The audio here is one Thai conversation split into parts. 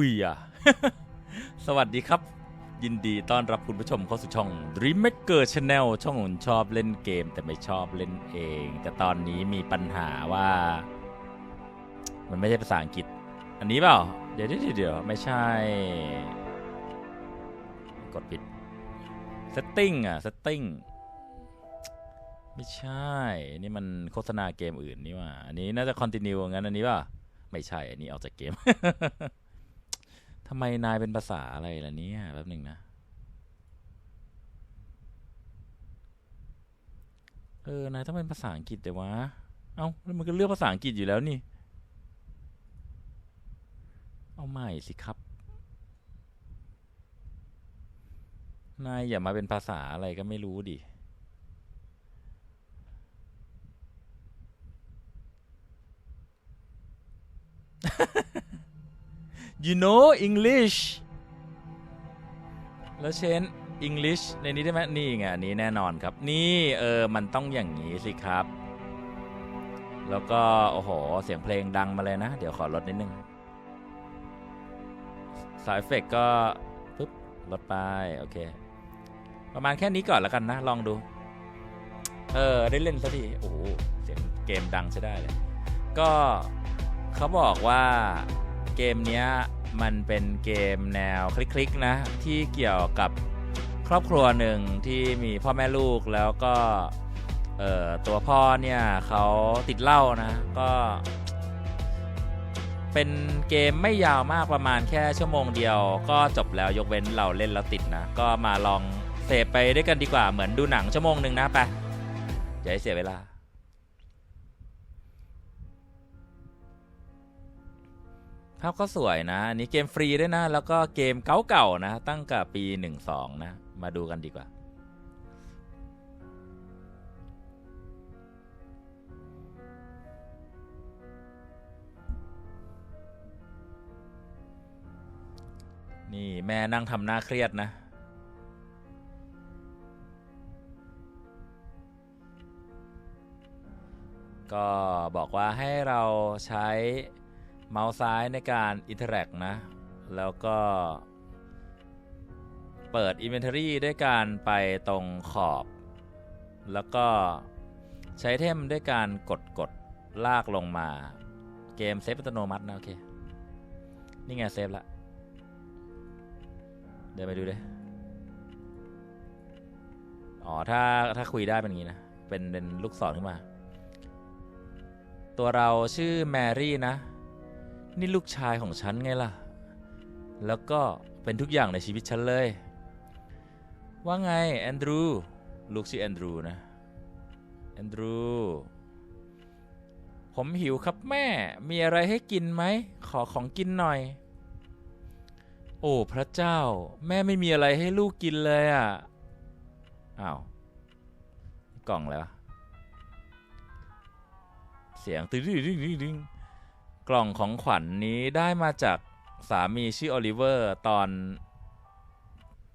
อุ้ยอะ สวัสดีครับ ยินดีต้อนรับคุณผู้ชมเข้าสู่ช่อง Dreammaker Channel ช่องผมชอบเล่นเกม แต่ไม่ชอบเล่นเอง แต่ตอนนี้มีปัญหาว่า มันไม่ใช่ภาษาอังกฤษ อันนี้เปล่า เดี๋ยวเดี๋ยวเดี๋ยวไม่ใช่ กดผิด setting อะ setting ไม่ใช่ นี่มันโฆษณาเกมอื่นนี่ว่า อันนี้น่าจะ continue งั้นอันนี้ป่ะ ไม่ใช่ อันนี้ออกจากเกม ทำไมนายเป็นภาษาอะไรล่ะเนี่ยแป๊บหนึ่งนะ เออ นายต้องเป็นภาษาอังกฤษแต่วะ เอ้าแล้วมันก็เลือกภาษาอังกฤษอยู่แล้วนี่ เอาใหม่สิครับ นายอย่ามาเป็นภาษาอะไรก็ไม่รู้ดิ you know English แล้วเชน English ในนี้ได้ไหมนี่ไงอันนี้แน่นอนครับ นี่เออมันต้องอย่างนี้สิครับ แล้วก็ โอ้โห เสียงเพลงดังมาเลยนะ เดี๋ยวขอลดนิดนึงสายเอฟเฟกต์ก็ปึ๊บลดไป โอเค ประมาณแค่นี้ก่อนแล้วกันนะ ลองดู เออ ได้เล่นสักทีโอ้โห เสียงเกมดังใช้ได้เลย ก็เขาบอกว่า เกมนี้มันเป็นเกมแนวคลิกๆนะ ที่เกี่ยวกับครอบครัวหนึ่งที่มีพ่อแม่ลูกแล้วก็ตัวพ่อเนี่ยเขาติดเหล้านะก็เป็นเกมไม่ยาวมากประมาณแค่ชั่วโมงเดียว ก็จบแล้วยกเว้นเราเล่นแล้วติดนะ ก็มาลองเสพไปด้วยกันดีกว่าเหมือนดูหนังชั่วโมงหนึ่งนะไปอย่าให้เสียเวลา ภาพก็สวยนะอันนี้เกมฟรีด้วยนะ แล้วก็เกมเก่าๆนะ ตั้งแต่ปี 12 นะ มาดูกันดีกว่า นี่แม่นั่งทำหน้าเครียดนะก็บอกว่าให้เราใช้ เมาส์ซ้ายในการอินเทอร์แอคนะ แล้วก็เปิด Inventory ด้วยการไปตรงขอบ แล้วก็ใช้เทมด้วยการกดกดลากลงมา เกมเซฟอัตโนมัตินะ โอเค นี่ไงเซฟละ เดินไปดูเลยอ๋อ ถ้าถ้าคุยได้เป็นอย่างนี้นะ เป็นเป็นลูกศรขึ้นมา ตัวเราชื่อแมรี่นะ นี่ลูกชายของฉันไงล่ะ แล้วก็เป็นทุกอย่างในชีวิตฉันเลย ว่าไงแอนดรู ลูกชื่อแอนดรูนะ แอนดรู ผมหิวครับแม่ มีอะไรให้กินไหม ขอของกินหน่อย โอ้พระเจ้า แม่ไม่มีอะไรให้ลูกกินเลยอะ อ้าว กล่องแล้วะเสียงตึ้งตึ้งตึ้งตึ้งตึ้ง กล่องของขวัญนนี้ได้มาจากสามีชื่อโอลิเวอร์ ตอน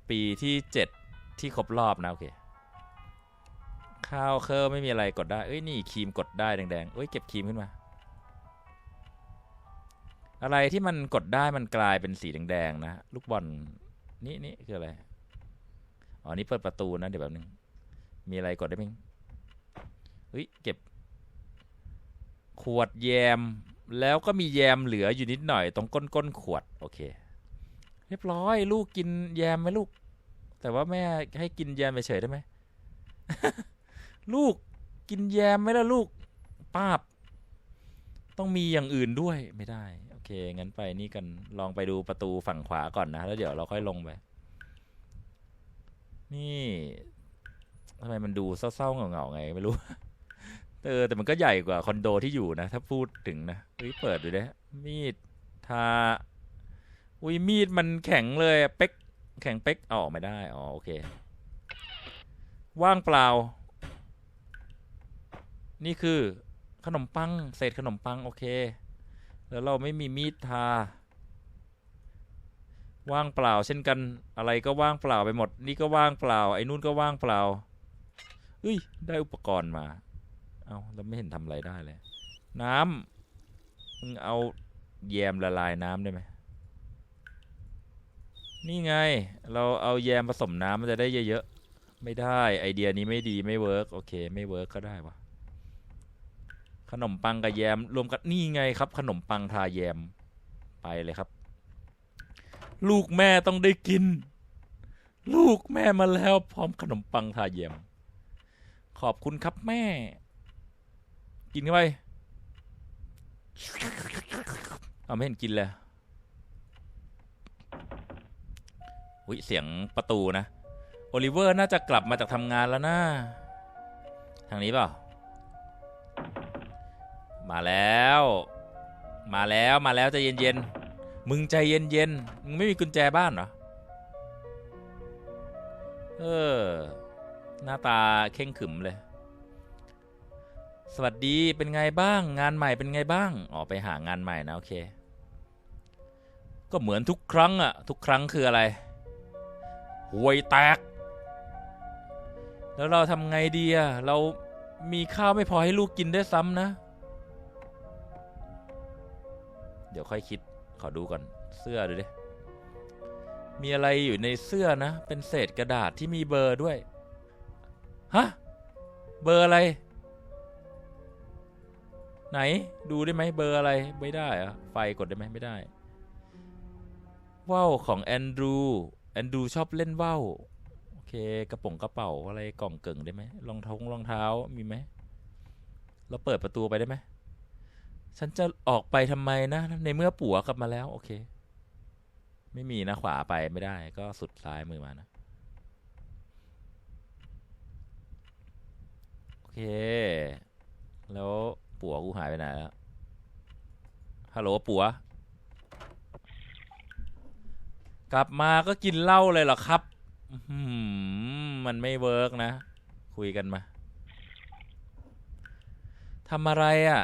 ปีที่7ที่ครบรอบนะโอเคข้าวเคอร์ไม่มีอะไรกดได้ เอ้ยนี่ครีมกดได้แดงๆเอ้ยเก็บครีมขึ้นมา อะไรที่มันกดได้มันกลายเป็นสีแดงๆนะลูกบอลนี่นี่คืออะไร อ๋อ นี่เปิดประตูนะ เดี๋ยวแบบนึง มีอะไรกดได้มั้งเฮ้ยเก็บ ขวดแยม แล้วก็มีแยมเหลืออยู่นิดหน่อยตรงก้นก้นขวด โอเค เรียบร้อย ลูกกินแยมไหมลูก แต่ว่าแม่ให้กินแยมไปเฉยได้ไหม ลูกกินแยมไหมล่ะลูกป้าบ ต้องมีอย่างอื่นด้วยไม่ได้ โอเค งั้นไปนี่กันลองไปดูประตูฝั่งขวาก่อนนะ แล้วเดี๋ยวเราค่อยลงไป นี่ทำไมมันดูเศร้าๆเหงาๆไงไม่รู้ เออแต่มันก็ใหญ่กว่าคอนโดที่อยู่นะ ถ้าพูดถึงนะเฮ้ยเปิดดูดิมีดทาอุ้ยมีดมันแข็งเลยเป๊กแข็งเป๊กอออกไม่ได้อ๋อโอเค ว่างเปล่า นี่คือขนมปังเศษขนมปังโอเค แล้วเราไม่มีมีดทา ว่างเปล่า เช่นกันอะไรก็ว่างเปล่าไปหมด นี่ก็ว่างเปล่า ไอ้นู่นก็ว่างเปล่าเฮ้ยได้อุปกรณ์มา เอาแล้วไม่เห็นทำอะไรได้เลย น้ำมึงเอาแยมละลายน้ำได้ไหมนี่ไง เราเอาแยมผสมน้ำมันจะได้เยอะๆ ไม่ได้ไอเดียนี้ไม่ดีไม่เวิร์กโอเค ไม่เวิร์กก็ได้วะขนมปังกับแยมรวมกันนี่ไงครับ ขนมปังทาแยมไปเลยครับ ลูกแม่ต้องได้กิน ลูกแม่มาแล้วพร้อมขนมปังทาแยมขอบคุณครับแม่ กินเข้าไปเอาไม่เห็นกินเลยอุ้ยเสียงประตูนะ โอลิเวอร์น่าจะกลับมาจากทำงานแล้วนะ ทางนี้เปล่า มาแล้ว มาแล้วมาแล้วใจเย็นๆ มึงใจเย็นๆ มึงไม่มีกุญแจบ้านเหรอ เออ หน้าตาเข่งขึมเลย สวัสดีเป็นไงบ้าง งานใหม่เป็นไงบ้างอ๋อไปหางานใหม่นะโอเค ก็เหมือนทุกครั้งอะทุกครั้งคืออะไรห่วยแตก แล้วเราทำไงดีอะเรามีข้าวไม่พอให้ลูกกินได้ซ้ำนะ เดี๋ยวค่อยคิดขอดูก่อนเสื้อดูดิมีอะไรอยู่ในเสื้อนะ เป็นเศษกระดาษที่มีเบอร์ด้วย ฮะ เบอร์อะไร ไหนดูได้ไหมเบอร์อะไรไม่ได้อะไฟกดได้ไหมไม่ได้ว่าวของแอนดรูแอนดรูชอบเล่นว่าวโอเคกระป๋องกระเป๋าอะไรกล่องเกิ่งได้ไหมรองเท้ารองเท้ามีไหมเราเปิดประตูไปได้ไหมฉันจะออกไปทำไมนะ ในเมื่อปัวกลับมาแล้วโอเค ไม่มีนะขวาไปไม่ได้ก็สุดซ้ายมือมานะโอเค แล้ว ปัวกูหายไปไหนแล้ว ฮัลโหลปัว กลับมาก็กินเหล้าเลยเหรอครับมันไม่เวิร์กนะ คุยกันมาทำอะไรอะ่ะ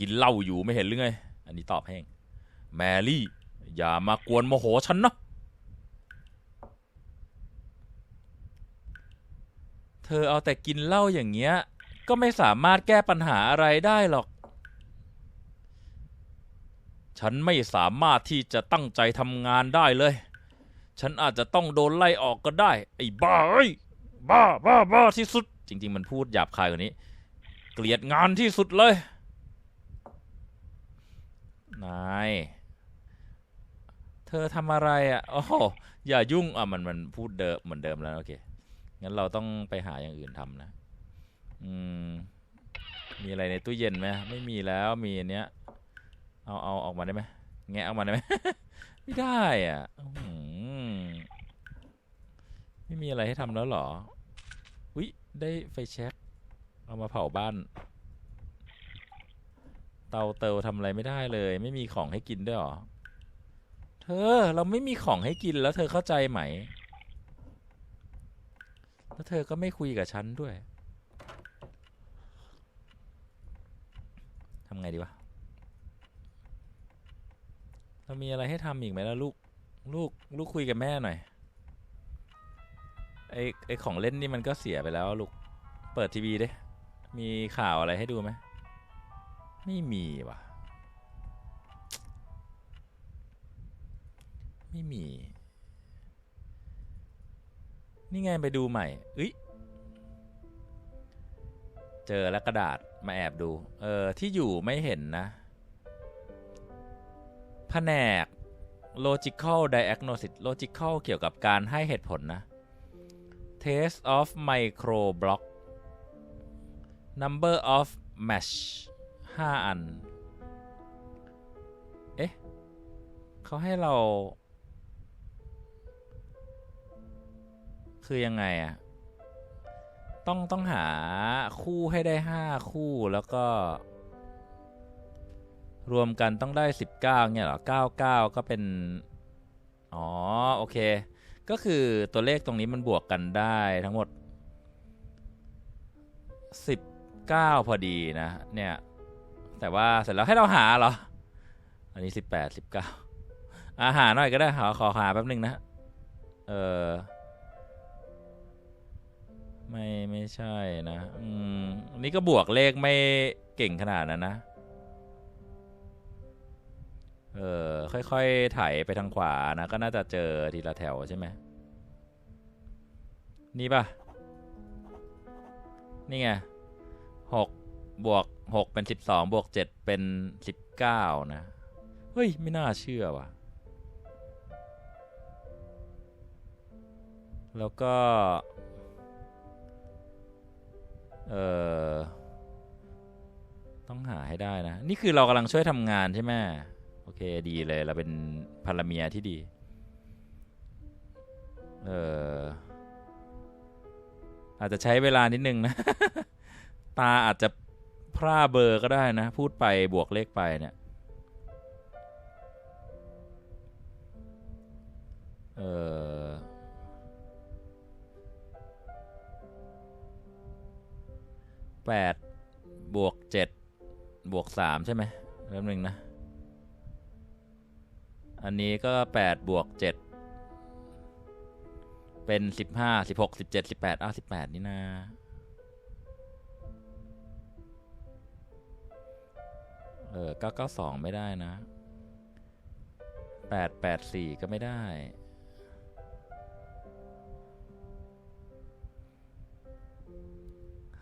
กินเหล้าอยู่ไม่เห็นหรือไง อันนี้ตอบแห้งแมรี่ อย่ามากวนโมโหฉันนะเธอเอาแต่กินเหล้าอย่างเงี้ย ก็ไม่สามารถแก้ปัญหาอะไรได้หรอก ฉันไม่สามารถที่จะตั้งใจทำงานได้เลย ฉันอาจจะต้องโดนไล่ออกก็ได้ ไอ้บ้าเอ้บ้าบ้าบ้าที่สุด จริง ๆ มันพูดหยาบคายกว่านี้ เกลียดงานที่สุดเลย นายเธอทำอะไรอะโอ้โหอย่ายุ่งอะมันมันพูดเดิมเหมือนเดิมแล้วโอเคงั้นเราต้องไปหาอย่างอื่นทำนะ อืม มีอะไรในตู้เย็นไหมไม่มีแล้วมีอันเนี้ย เอาเอาออกมาได้ไหมแงะออกมาได้ไหม ไม่ได้อะไม่มีอะไรให้ทำแล้วหรอ อุ๊ย ได้ไฟแช็กเอามาเผาบ้าน เตาเตาทำอะไรไม่ได้เลย ไม่มีของให้กินด้วยหรอ เธอเราไม่มีของให้กินแล้วเธอเข้าใจไหม แล้วเธอก็ไม่คุยกับฉันด้วยำไงดีวะ เรามีอะไรให้ทำอีกไหมล่ะลูก ลูก ลูกคุยกับแม่หน่อย ไอไอของเล่นนี่มันก็เสียไปแล้วลูก เปิดทีวีดิมีข่าวอะไรให้ดูไหม ไม่มีว่ะ ไม่มี นี่ไงไปดูใหม่เอ้ย เจอแล้วกระดาษ มาแอบดู เออ ที่อยู่ไม่เห็นนะแผนก logical diagnosis logical เกี่ยวกับการให้เหตุผลนะ test of micro block number of mesh ห้าอัน เอ๊ะเขาให้เรา คือยังไงอะ ต้องต้องหาคู่ให้ได้ห้าคู่แล้วก็ รวมกันต้องได้สิบเก้าเนี่ยเหรอเก้าเก้าก็เป็น อ๋อ โอเค ก็คือตัวเลขตรงนี้มันบวกกันได้ทั้งหมดสิบเก้าพอดีนะ เนี่ย แต่ว่าเสร็จแล้วให้เราหาเหรอ อันนี้สิบแปดสิบเก้าอาหาหน่อยก็ได้ขอขอหาแป๊บหนึ่งนะ เออ ไม่ไม่ใช่นะอืมอันนี้ก็บวกเลขไม่เก่งขนาดนั้นนะ เออค่อยๆไถไปทางขวานะ ก็น่าจะเจอทีละแถวใช่ไหมนี่ป่ะนี่ไงหกบวกหกเป็นสิบสองบวกเจ็ดเป็นสิบเก้านะ เฮ้ย ไม่น่าเชื่อว่ะ แล้วก็ เออต้องหาให้ได้นะ นี่คือเรากำลังช่วยทำงานใช่ไหมโอเคดีเลยเราเป็นภรรเมียที่ดี เอออาจจะใช้เวลานิดนึงนะ ตาอาจจะพร่าเบอร์ก็ได้นะ พูดไปบวกเลขไปเนี่ย เออ 8บวก7บวก3ใช่ไหมเริ่มหนึ่งนะ อันนี้ก็8บวก7เป็น 15 16 17 18อ้าว18 นี่นะเออ992 ไม่ได้นะ 884 ก็ไม่ได้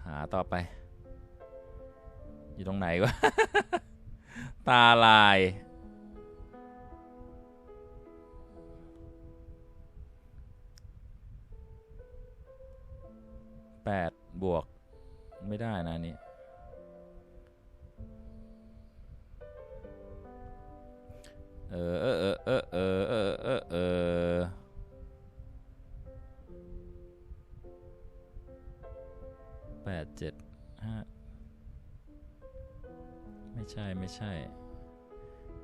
หาต่อไป อยู่ตรงไหนวะ ตาลาย แปดบวก ไม่ได้นะนี่เออเออเออเออ ใช่ไม่ใช่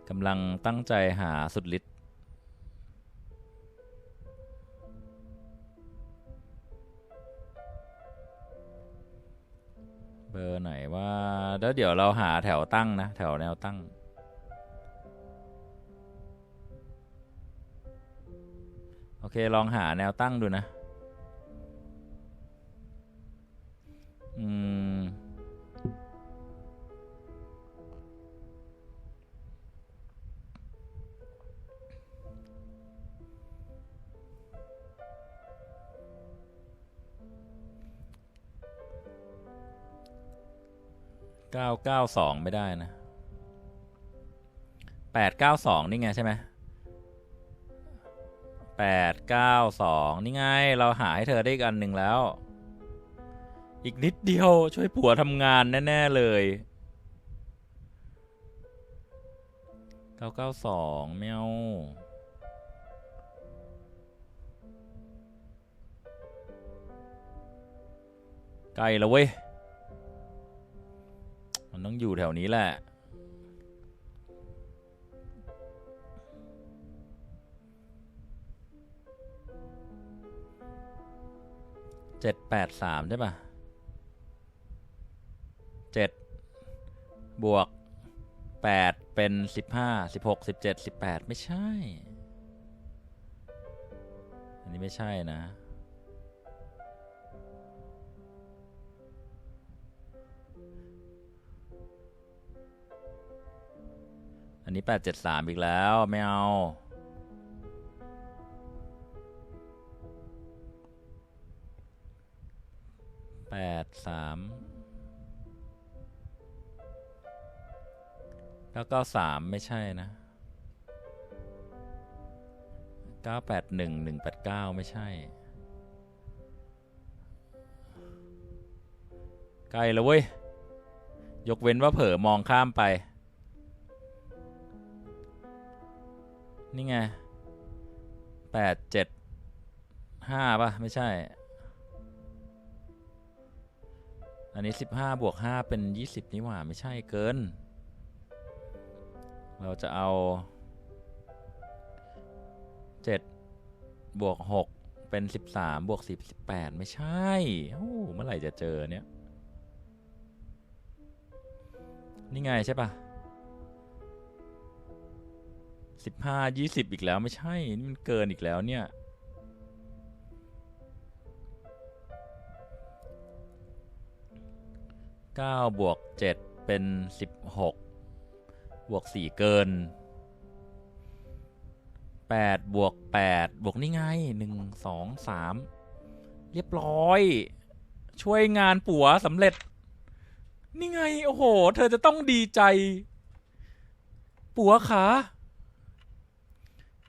กำลังตั้งใจหาสุดฤทธิ์เบอร์ไหนว่าแล้วเดี๋ยวเราหาแถวตั้งนะ แถวแนวตั้งโอเค ลองหาแนวตั้งดูนะ เก้าเก้าสองไม่ได้นะแปดเก้าสองนี่ไงใช่ไหมแปดเก้าสองนี่ไง เราหาให้เธอได้อีกอันหนึ่งแล้ว อีกนิดเดียวช่วยผัวทำงานแน่ ๆ เลยเก้าเก้าสองแมวใกล้แล้วเว้ย มันต้องอยู่แถวนี้แหละ เจ็ดแปดสามใช่ป่ะเจ็ดบวกแปดเป็นสิบห้าสิบหกสิบเจ็ดสิบแปดไม่ใช่ อันนี้ไม่ใช่นะ อันนี้แปดเจ็ดสามอีกแล้ว ไม่เอา แปดสามเก้าเก้าสามไม่ใช่นะเก้าแปดหนึ่งหนึ่งแปดเก้าไม่ใช่ ใกล้แล้วเว้ย ยกเว้นว่าเผลอมองข้ามไป นี่ไงแปดเจ็ดห้าป่ะ ไม่ใช่ อันนี้สิบห้าบวกห้าเป็นยี่สิบนี่หว่า ไม่ใช่เกิน เราจะเอาเจ็ดบวกหกเป็นสิบสามบวกสิบสิบแปดไม่ใช่โอ้เมื่อไหร่จะเจอเนี่ย นี่ไงใช่ป่ะ สิบห้ายี่สิบอีกแล้วไม่ใช่ นี่มันเกินอีกแล้วเนี่ย เก้าบวกเจ็ดเป็นสิบหกบวกสี่เกินแปดบวกแปดบวกนี่ไงหนึ่งสองสามเรียบร้อย ช่วยงานปัวสำเร็จ นี่ไง โอ้โห เธอจะต้องดีใจ ปัวขา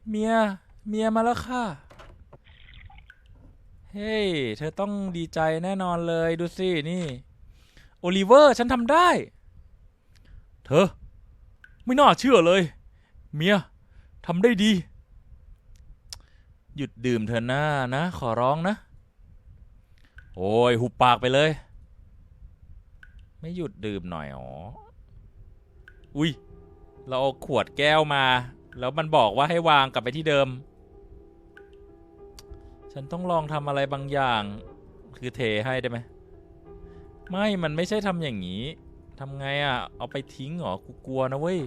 เมีย เมียมาแล้วค่ะ เฮ้ย เธอต้องดีใจแน่นอนเลยดูสิ นี่ โอลิเวอร์ฉันทำได้ เธอ ไม่น่าเชื่อเลย เมียทำได้ดี หยุดดื่มเธอหน้านะ ขอร้องนะ โอ้ย หุบปากไปเลย ไม่หยุดดื่มหน่อยอ๋อ อุ้ย เราเอาขวดแก้วมา แล้วมันบอกว่าให้วางกลับไปที่เดิม ฉันต้องลองทำอะไรบางอย่าง คือเทให้ได้ไหม ไม่ มันไม่ใช่ทำอย่างนี้ทำไงอะ เอาไปทิ้งเหรอ กูกลัวนะเว้ย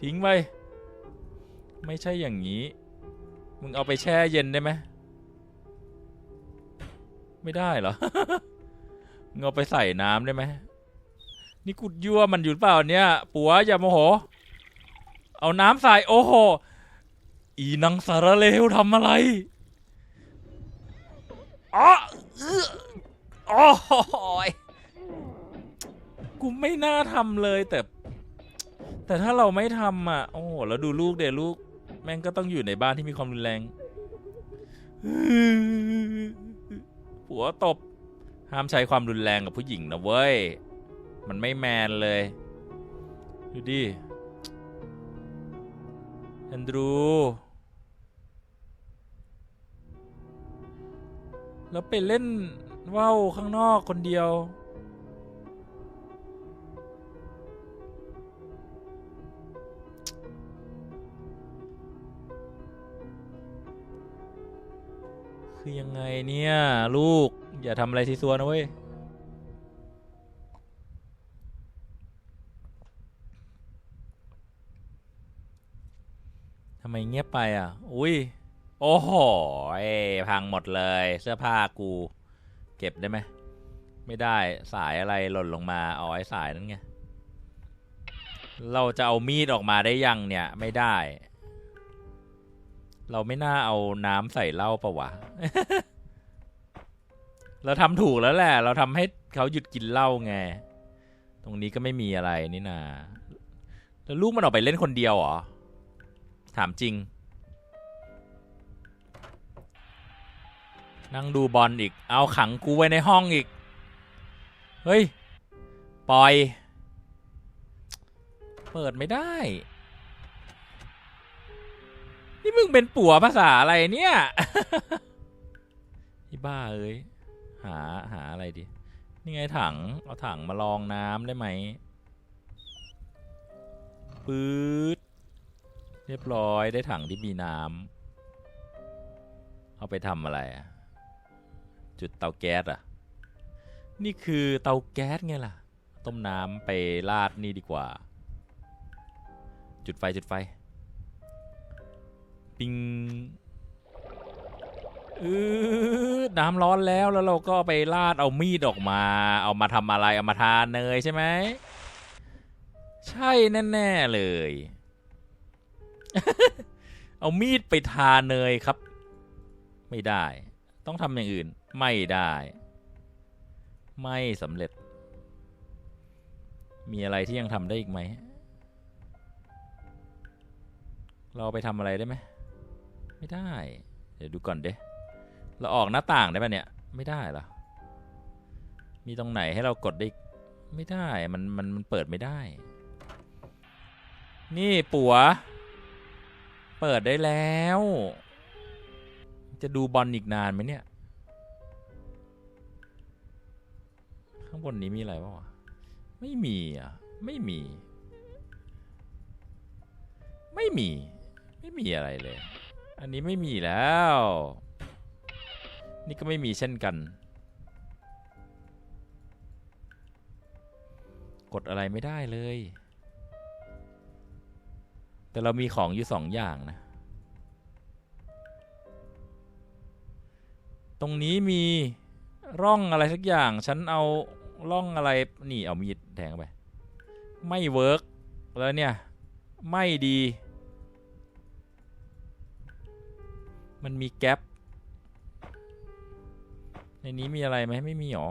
ทิ้งไป ไม่ใช่อย่างนี้ มึงเอาไปแช่เย็นได้ไหม ไม่ได้เหรอ มึงเอาไปใส่น้ำได้ไหมนี่กูยั่วมันอยู่เปล่าเนี่ย ปัวอย่าโมโห เอาน้ำใส่โอ้โห อีนังสารเลวทำอะไรอ๋ออื้อโอ้ยกูไม่น่าทำเลยแต่ แต่ถ้าเราไม่ทำอะ โอ้โหแล้วดูลูกเดี๋ยลูก แม่งก็ต้องอยู่ในบ้านที่มีความรุนแรงผัวตบ ห้ามใช้ความรุนแรงกับผู้หญิงนะเว้ย มันไม่แมนเลย ดูดิ แอนดรู แล้วไปเล่นว่าวข้างนอกคนเดียว คือยังไงเนี่ย ลูก อย่าทำอะไรซีซัวนะเว้ย ทำไมเงียบไปอะ อุ้ย โอ้โหพังหมดเลย เสื้อผ้ากู เก็บได้ไหม ไม่ได้สายอะไรหล่นลงมา เอาไอ้สายนั้นไง เราจะเอามีดออกมาได้ยังเนี่ย ไม่ได้ เราไม่น่าเอาน้ำใส่เหล้าปะวะ เราทำถูกแล้วแหละ เราทำให้เขาหยุดกินเหล้าไง ตรงนี้ก็ไม่มีอะไรนี่นา แล้วลูกมันออกไปเล่นคนเดียวเหรอ ถามจริง นั่งดูบอลอีก เอาขังกูไว้ในห้องอีก เฮ้ย ปล่อย เปิดไม่ได้ นี่มึงเป็นปัวภาษาอะไรเนี่ยที่บ้าเอ้ย หาหาอะไรดินี่ไงถัง เอาถังมาลองน้ำได้ไหมปื๊ด รียบร้อยได้ถังที่มีน้ำเอาไปทำอะไรอะจุดเตาแก๊สอะนี่คือเตาแก๊สไงล่ะ ต้มน้ำไปราดนี่ดีกว่า จุดไฟจุดไฟ ปิงเออน้ำร้อนแล้วแล้วเราก็ไปราดเอามีดออกมา เอามาทำอะไร เอามาทานเนยใช่ไหม ใช่แน่ ๆ เลย เอามีดไปทาเนยครับ ไม่ได้ ต้องทำอย่างอื่น ไม่ได้ ไม่สำเร็จ มีอะไรที่ยังทำได้อีกไหม เราไปทำอะไรได้ไหม ไม่ได้ เดี๋ยวดูก่อนเด้เราออกหน้าต่างได้ปะเนี่ย ไม่ได้หรอ มีตรงไหนให้เรากดได้อีกไม่ได้ มัน มัน มันเปิดไม่ได้ นี่ปัว เปิดได้แล้ว จะดูบอลอีกนานไหมเนี่ย ข้างบนนี้มีอะไรบ้างไม่มีอะ ไม่มี ไม่มี ไม่มีอะไรเลย อันนี้ไม่มีแล้ว นี่ก็ไม่มีเช่นกัน กดอะไรไม่ได้เลย แต่เรามีของอยู่สองอย่างนะ ตรงนี้มีร่องอะไรสักอย่าง ฉันเอาร่องอะไร นี่เอามีดแทงไป ไม่เวิร์กแล้วเนี่ย ไม่ดี มันมีแก๊ปในนี้มีอะไรไหมไม่มีหรอ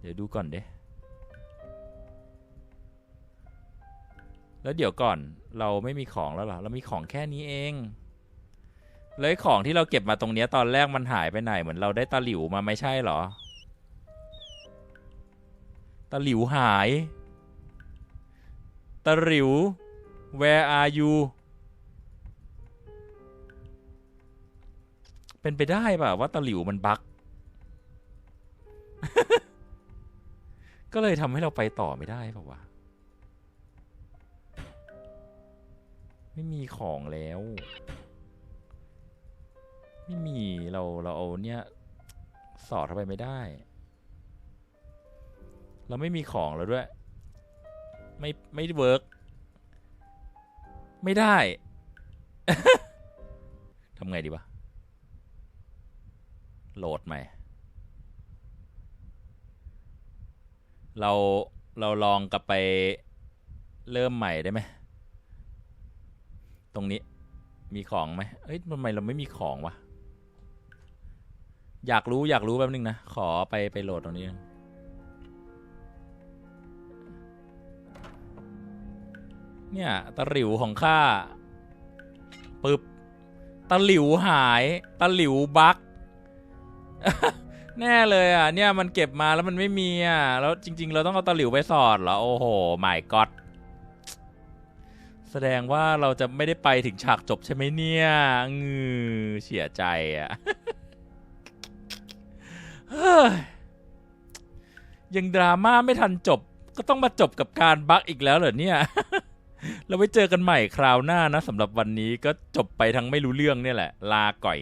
เดี๋ยวดูก่อนเด้ แล้วเดี๋ยวก่อนเราไม่มีของแล้วหรอเรามีของแค่นี้เองแล้วไอ้ของที่เราเก็บมาตรงนี้ตอนแรกมันหายไปไหนเหมือนเราได้ตะหลิวมาไม่ใช่เหรอตะหลิวหายตะหลิว where are you เป็นไปได้ป่ะว่าตะหลิวมันบั๊กก็เลยทำให้เราไปต่อไม่ได้ป่าวะ ไม่มีของแล้ว ไม่มีเราเราเอาเนี่ยสอดเข้าไปไม่ได้ เราไม่มีของแล้วด้วย ไม่ไม่เวิร์กไม่ได้ทำไงดีวะโหลดใหม่ เราเราลองกลับไปเริ่มใหม่ได้ไหม ตรงนี้มีของไหมเอ้ยทำไมเราไม่มีของวะ อยากรู้อยากรู้แป๊บนึงนะ ขอไปไปโหลดตรงนี้นะเนี่ยตะหลิวของข้าปึ๊บตะหลิวหายตะหลิวบั๊กแน่เลยอะเนี่ยมันเก็บมาแล้วมันไม่มีอะแล้วจริง ๆ เราต้องเอาตะหลิวไปสอดเหรอโอ้โหไม่ก็ด แสดงว่าเราจะไม่ได้ไปถึงฉากจบใช่ไหมเนี่ยงือเสียใจอะเฮ้ยยังดราม่าไม่ทันจบ ก็ต้องมาจบกับการบั๊กอีกแล้วเหรอเนี่ย เราไว้เจอกันใหม่คราวหน้านะสำหรับวันนี้ก็จบไปทั้งไม่รู้เรื่องเนี่ยแหละ ลาก่อย